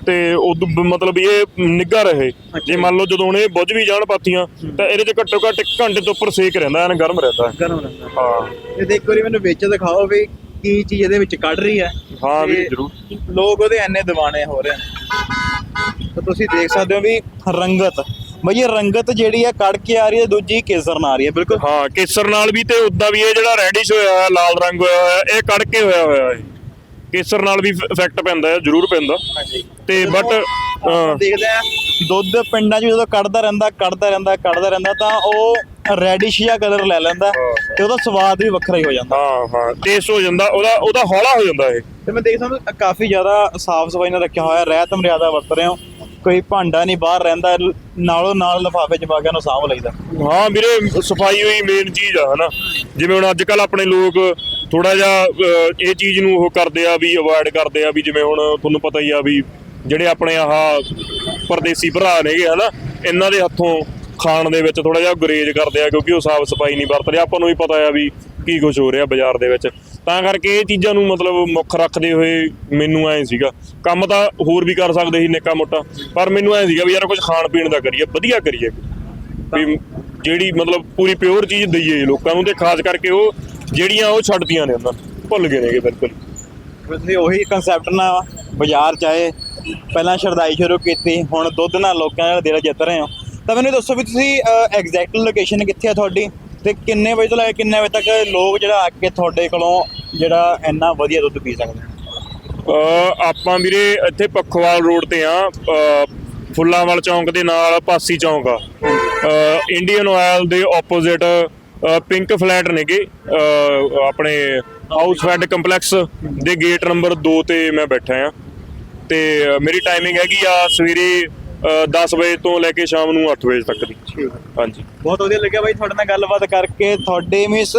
ਤੇ ਉਦੋਂ ਮਤਲਬ ਇਹ ਨਿੱਘਾ ਰਹੇ। ਜੇ ਮੰਨ ਲਓ ਜਦੋਂ ਇਹ ਬੁੱਝ ਵੀ ਜਾਣ ਪਾਥੀਆਂ ਤਾਂ ਇਹਦੇ 'ਚ ਘੱਟੋ ਘੱਟ 1 ਘੰਟੇ ਤੋਂ ਉੱਪਰ ਸੇਕ ਰਹਿੰਦਾ ਐਨ ਗਰਮ ਰਹਿੰਦਾ। ਹੈ। ਗਰਮ ਰਹਿੰਦਾ। ਹਾਂ। ਤੇ ਇੱਕ ਵਾਰੀ ਮੈਨੂੰ ਵਿੱਚ ਦਿਖਾਓ ਵੀ ਕੀ ਚੀਜ਼ ਇਹਦੇ ਵਿੱਚ ਕੱਢ ਰਹੀ ਹੈ। ਹਾਂ ਵੀ ਜ਼ਰੂਰ। ਲੋਕ ਉਹਦੇ ਐਨੇ دیਵਾਨੇ ਹੋ ਰਹੇ ਨੇ। ਤਾਂ ਤੁਸੀਂ ਦੇਖ ਸਕਦੇ ਹੋ ਵੀ ਰੰਗਤ। ਬਈ ਇਹ ਰੰਗਤ ਜਿਹੜੀ ਹੈ ਕੱਢ ਕੇ ਆ ਰਹੀ ਹੈ ਦੂਜੀ ਕੇਸਰ ਨਾਲ ਆ ਰਹੀ ਹੈ ਬਿਲਕੁਲ। ਹਾਂ ਕੇਸਰ ਨਾਲ ਵੀ ਤੇ ਉਦਾਂ ਵੀ ਇਹ ਜਿਹੜਾ ਰੈਡਿਸ਼ ਹੋਇਆ ਹੋਇਆ ਲਾਲ ਰੰਗ ਹੋਇਆ ਹੋਇਆ ਇਹ ਕੜ ਕੇ ਹੋਇਆ ਹੋਇਆ ਹੈ। ਕੇਸਰ ਨਾਲ ਵੀ ਇਫੈਕਟ ਪੈਂਦਾ ਹੈ ਜ਼ਰੂਰ ਪੈਂਦਾ। ਤੇ ਬਟ ਦੇਖਦੇ ਆ ਦੁੱਧ ਪਿੰਡਾਂ 'ਚ ਜਦੋਂ ਕੱਢਦਾ ਰਹਿੰਦਾ ਕੱਢਦਾ ਰਹਿੰਦਾ ਕੱਢਦਾ ਰਹਿੰਦਾ ਤਾਂ ਉਹ ਰੈਡਿਸ਼ ਜਿਹਾ ਕਲਰ ਲੈ ਲੈਂਦਾ ਤੇ ਉਹਦਾ ਸਵਾਦ ਵੀ ਵੱਖਰਾ ਹੀ ਹੋ ਜਾਂਦਾ। ਹਾਂ ਹਾਂ ਟੇਸਟ ਹੋ ਜਾਂਦਾ ਉਹਦਾ ਉਹਦਾ ਹੌਲਾ ਹੋ ਜਾਂਦਾ ਇਹ। ਤੇ ਮੈਂ ਦੇਖ ਸਕਦਾ ਕਾਫੀ ਜ਼ਿਆਦਾ ਸਾਫ਼ ਸਫ਼ਾਈ ਨਾਲ ਰੱਖਿਆ ਹੋਇਆ ਰਹਿਤ ਮਰਿਆਦਾ ਵਰਤ ਰਹੇ ਹੋ। ਕੋਈ ਭਾਂਡਾ ਨਹੀਂ ਬਾਹਰ ਰਹਿੰਦਾ ਨਾਲੋਂ ਨਾਲ ਲਿਫਾਫੇ 'ਚ ਪਾ ਕੇ ਉਹਨੂੰ ਸਾਂਭ ਲਈਦਾ। ਹਾਂ ਵੀਰੇ ਸਫ਼ਾਈ ਹੋਈ ਮੇਨ ਚੀਜ਼ ਆ ਹਨਾ। ਜਿਵੇਂ ਹੁਣ ਅੱਜ ਕੱਲ ਆਪਣੇ ਲੋਕ ਥੋੜਾ ਜਿਹਾ ਇਹ ਚੀਜ਼ ਨੂੰ ਉਹ ਕਰਦੇ ਆ ਵੀ ਅਵੋਇਡ ਕਰਦੇ ਆ ਵੀ ਜਿਵੇਂ ਹੁਣ ਤੁਹਾਨੂੰ ਪਤਾ ਹੀ ਆ ਵੀ ਜਿਹੜੇ ਆਪਣੇ ਆਹ ਪਰਦੇਸੀ ਭਰਾ ਨੇਗੇ ਹਨਾ ਇਹਨਾਂ ਦੇ ਹੱਥੋਂ ਖਾਣ ਦੇ ਵਿੱਚ ਥੋੜਾ ਜਿਹਾ ਗੁਰੇਜ ਕਰਦੇ ਆ ਕਿਉਂਕਿ ਉਹ ਸਾਫ਼ ਸਫ਼ਾਈ ਨਹੀਂ ਵਰਤਦੇ। ਆਪਾਂ ਨੂੰ ਵੀ ਪਤਾ ਆ ਵੀ ਕੀ ਕੁਝ ਹੋ ਰਿਹਾ ਬਾਜ਼ਾਰ ਦੇ ਵਿੱਚ। ਤਾਂ ਕਰਕੇ ਇਹ ਚੀਜ਼ਾਂ ਨੂੰ ਮਤਲਬ ਮੁੱਖ ਰੱਖਦੇ ਹੋਏ ਮੈਨੂੰ ਐ ਸੀਗਾ। ਕੰਮ ਤਾਂ ਹੋਰ ਵੀ ਕਰ ਸਕਦੇ ਸੀ ਨਿੱਕਾ ਮੋਟਾ ਪਰ ਮੈਨੂੰ ਐ ਸੀਗਾ ਵੀ ਯਾਰ ਕੁਝ ਖਾਣ ਪੀਣ ਦਾ ਕਰੀਏ ਵਧੀਆ ਕਰੀਏ। ਵੀ ਜਿਹੜੀ ਮਤਲਬ ਪੂਰੀ ਪਿਓਰ ਚੀਜ਼ ਦਈਏ ਲੋਕਾਂ ਨੂੰ ਤੇ ਖਾਸ ਕਰਕੇ ਉਹ ਜਿਹੜੀਆਂ ਉਹ ਛੱਡਦੀਆਂ ਨੇ ਉਹਨਾਂ ਨੂੰ ਭੁੱਲ ਗਏ ਨੇਗੇ ਬਿਲਕੁਲ। ਤੁਸੀਂ ਉਹੀ ਕਨਸੈਪਟ ਨਾਲ ਬਾਜ਼ਾਰ ਚ ਆਏ ਪਹਿਲਾਂ ਸ਼ਰਦਾਈ ਸ਼ੁਰੂ ਕੀਤੀ ਹੁਣ ਦੁੱਧ ਨਾਲ ਲੋਕਾਂ ਦਾ ਦਿਲ ਜਿੱਤ ਰਹੇ ਹੋ। ਤਾਂ ਮੈਨੂੰ ਦੱਸੋ ਵੀ ਤੁਸੀਂ ਐਗਜ਼ੈਕਟ ਲੋਕੇਸ਼ਨ ਕਿੱਥੇ ਆ ਤੁਹਾਡੀ ਤੇ ਕਿੰਨੇ ਵਜੇ ਤੋਂ ਲੈ ਕੇ ਕਿੰਨੇ ਵਜੇ ਤੱਕ ਲੋਕ ਜਿਹੜਾ ਆ ਕੇ ਤੁਹਾਡੇ ਕੋਲੋਂ ਜਿਹੜਾ ਇੰਨਾ ਵਧੀਆ ਦੁੱਧ ਪੀ ਸਕਦੇ ਨੇ? ਆਪਾਂ ਵੀਰੇ ਇੱਥੇ ਪੱਖੋਵਾਲ ਰੋਡ ਤੇ ਆ ਫੁੱਲਾਂਵਾਲ ਚੌਂਕ ਦੇ ਨਾਲ ਪਾਸੀ ਚੌਂਕ ਆ। ਇੰਡੀਅਨ ਆਇਲ ਦੇ ਆਪੋਜ਼ਿਟ ਪਿੰਕ ਫਲੈਟ ਨੇਗੇ। ਆਪਣੇ ਹਾਊਸ ਫੈਡ ਕੰਪਲੈਕਸ ਦੇ ਗੇਟ ਨੰਬਰ 2 ਤੇ ਮੈਂ ਬੈਠਾ ਆ ਤੇ ਮੇਰੀ ਟਾਈਮਿੰਗ ਹੈਗੀ ਆ ਸਵੇਰੇ ਅਹ, 10 ਵਜੇ ਤੋਂ ਲੈ ਕੇ ਸ਼ਾਮ ਨੂੰ 8 ਵਜੇ ਤੱਕ ਦੀ। ਹਾਂਜੀ। ਬਹੁਤ ਵਧੀਆ ਲੱਗਿਆ ਬਾਈ ਤੁਹਾਡੇ ਨਾਲ ਗੱਲਬਾਤ ਕਰਕੇ। ਤੁਹਾਡੇ ਮਿਸ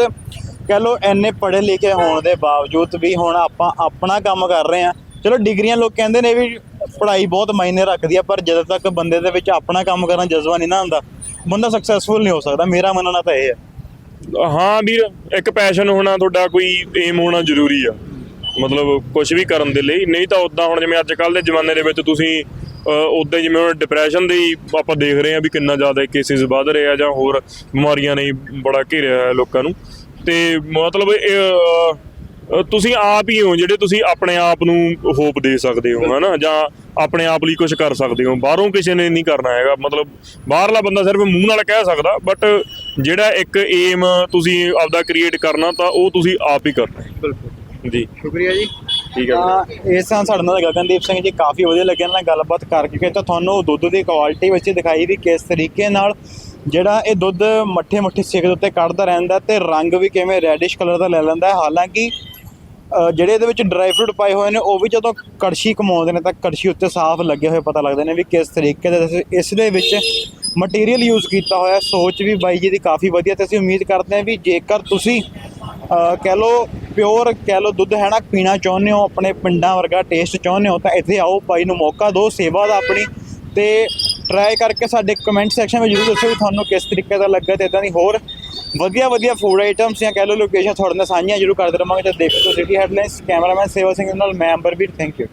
ਕਹ ਲੋ ਐਨੇ ਪੜ੍ਹੇ ਲਿਖੇ ਹੋਣ ਦੇ ਬਾਵਜੂਦ ਵੀ ਹੁਣ ਆਪਾਂ ਆਪਣਾ ਕੰਮ ਕਰ ਰਹੇ ਆ ਚਲੋ ਡਿਗਰੀਆਂ ਲੋਕ ਕਹਿੰਦੇ ਨੇ ਵੀ ਪੜ੍ਹਾਈ ਬਹੁਤ ਮਾਇਨੇ ਰੱਖਦੀ ਆ ਪਰ ਜਦੋਂ ਤੱਕ ਬੰਦੇ ਦੇ ਵਿੱਚ ਆਪਣਾ ਕੰਮ ਕਰਨ ਜਜ਼ਬਾ ਨਹੀਂ ਨਾ ਹੁੰਦਾ ਬੰਦਾ ਸਕਸੈਸਫੁਲ ਨਹੀਂ ਹੋ ਸਕਦਾ। ਮੇਰਾ ਮੰਨਣਾ ਤਾਂ ਇਹ ਹੈ। ਹਾਂ ਵੀਰ, ਇੱਕ ਪੈਸ਼ਨ ਹੋਣਾ ਤੁਹਾਡਾ ਕੋਈ ਏਮ ਹੋਣਾ ਜ਼ਰੂਰੀ ਆ। ਮਤਲਬ ਕੁਝ ਵੀ ਕਰਨ ਦੇ ਲਈ। ਨਹੀਂ ਤਾਂ ਉਦਾਂ ਹੁਣ ਜਿਵੇਂ ਅੱਜ ਕੱਲ ਦੇ ਜ਼ਮਾਨੇ ਦੇ ਵਿੱਚ ਤੁਸੀਂ ਉਦਾਂ ਜਿਵੇਂ ਹੁਣ ਡਿਪਰੈਸ਼ਨ ਦੇ ਆਪਾਂ ਦੇਖ ਰਹੇ ਆ ਵੀ ਕਿੰਨਾ ਜ਼ਿਆਦਾ ਕੇਸਿਸ ਵੱਧ ਰਹੇ ਆ ਜਾਂ ਹੋਰ ਬਿਮਾਰੀਆਂ ਨੇ ਬੜਾ ਘੇਰਿਆ ਹੈ ਲੋਕਾਂ ਨੂੰ। ਤੇ ਮਤਲਬ ਇਹ ਤੁਸੀਂ ਆਪ ਹੀ ਹੋ ਜਿਹੜੇ ਤੁਸੀਂ ਆਪਣੇ ਆਪ ਨੂੰ ਹੋਪ ਦੇ ਸਕਦੇ ਹੋ, ਹਨਾ? ਜਾਂ ਆਪਣੇ ਆਪ ਲਈ ਕੁਝ ਕਰ ਸਕਦੇ ਹੋ। ਬਾਹਰੋਂ ਕਿਸੇ ਨੇ ਨਹੀਂ ਕਰਨਾ ਹੈਗਾ। ਮਤਲਬ ਬਾਹਰਲਾ ਬੰਦਾ ਸਿਰਫ ਮੂੰਹ ਨਾਲ ਕਹਿ ਸਕਦਾ ਬਟ ਜਿਹੜਾ ਇੱਕ ਏਮ ਤੁਸੀਂ ਆਪਦਾ ਕ੍ਰੀਏਟ ਕਰਨਾ ਤਾਂ ਉਹ ਤੁਸੀਂ ਆਪ ਹੀ ਕਰਨਾ। ਬਿਲਕੁਲ। ਜੀ। ਸ਼ੁਕਰੀਆ ਜੀ। ਠੀਕ ਹੈ। ਤਾਂ ਇਸ ਤਰ੍ਹਾਂ ਸਾਡੇ ਨਾਲ ਗਗਨਦੀਪ ਸਿੰਘ ਜੀ ਕਾਫੀ ਵਧੀਆ ਲੱਗਿਆ ਨਾਲ ਗੱਲਬਾਤ ਕਰਕੇ। ਤਾਂ ਤੁਹਾਨੂੰ ਦੁੱਧ ਦੀ ਕੁਆਲਿਟੀ ਵਿੱਚ ਦਿਖਾਈ ਵੀ ਕਿਸ ਤਰੀਕੇ ਨਾਲ ਜਿਹੜਾ ਇਹ ਦੁੱਧ ਮੱਠੇ ਮੱਠੇ ਸੇਕ ਦੇ ਉੱਤੇ ਕੱਢਦਾ ਰਹਿੰਦਾ ਤੇ ਰੰਗ ਵੀ ਕਿਵੇਂ ਰੈਡਿਸ਼ ਕਲਰ ਦਾ ਲੈ ਲੈਂਦਾ ਹੈ। ਹਾਲਾਂਕਿ ਜਿਹੜੇ ਇਹਦੇ ਵਿੱਚ ਡਰਾਈ ਫਰੂਟ ਪਾਏ ਹੋਏ ਨੇ ਉਹ ਵੀ ਜਦੋਂ ਕੜਛੀ ਕਮਾਉਂਦੇ ਨੇ ਤਾਂ ਕੜਛੀ ਉੱਤੇ ਸਾਫ਼ ਲੱਗੇ ਹੋਏ ਪਤਾ ਲੱਗਦੇ ਨੇ ਵੀ ਕਿਸ ਤਰੀਕੇ ਦੇ ਇਸ ਦੇ ਵਿੱਚ ਮਟੀਰੀਅਲ ਯੂਜ਼ ਕੀਤਾ ਹੋਇਆ ਸੋਚ ਵੀ ਬਾਈ ਜੀ ਦੀ ਕਾਫੀ ਵਧੀਆ ਤੇ ਅਸੀਂ ਉਮੀਦ ਕਰਦੇ ਹਾਂ ਵੀ ਜੇਕਰ ਤੁਸੀਂ ਕਹਿ ਲਓ ਪਿਓਰ ਕਹਿ ਲਓ ਦੁੱਧ ਹੈ ਨਾ ਪੀਣਾ ਚਾਹੁੰਦੇ ਹੋ, ਆਪਣੇ ਪਿੰਡਾਂ ਵਰਗਾ ਟੇਸਟ ਚਾਹੁੰਦੇ ਹੋ, ਤਾਂ ਇੱਥੇ ਆਓ ਬਾਈ ਨੂੰ ਮੌਕਾ ਦਿਓ, ਸੇਵਾ ਦਾ ਆਪਣੀ ਤੇ ਟਰਾਈ ਕਰਕੇ ਸਾਡੇ ਕਮੈਂਟ ਸੈਕਸ਼ਨ ਵਿੱਚ ਜਰੂਰ ਦੱਸੋ ਵੀ ਤੁਹਾਨੂੰ ਕਿਸ ਤਰੀਕੇ ਦਾ ਲੱਗਾ ਤੇ ਇਦਾਂ ਦੀ ਹੋਰ ਵਧੀਆ ਵਧੀਆ ਫੂਡ ਆਈਟਮਸ ਜਾਂ ਕਹਿ ਲਓ ਲੋਕੇਸ਼ਨ ਤੁਹਾਡੇ ਨਾਲ ਸਾਂਝੀਆਂ ਜਰੂਰ ਕਰਦੇ ਰਵਾਂਗੇ। ਤੇ ਦੇਖੋ ਸਿਟੀ ਹੈਡਲਾਈਨਸ ਕੈਮਰਾਮੈਨ ਸੇਵਾ ਸਿੰਘ ਨਾਲ, ਮੈਂ ਅੰਬਰਵੀਰ ਥੈਂਕ ਯੂ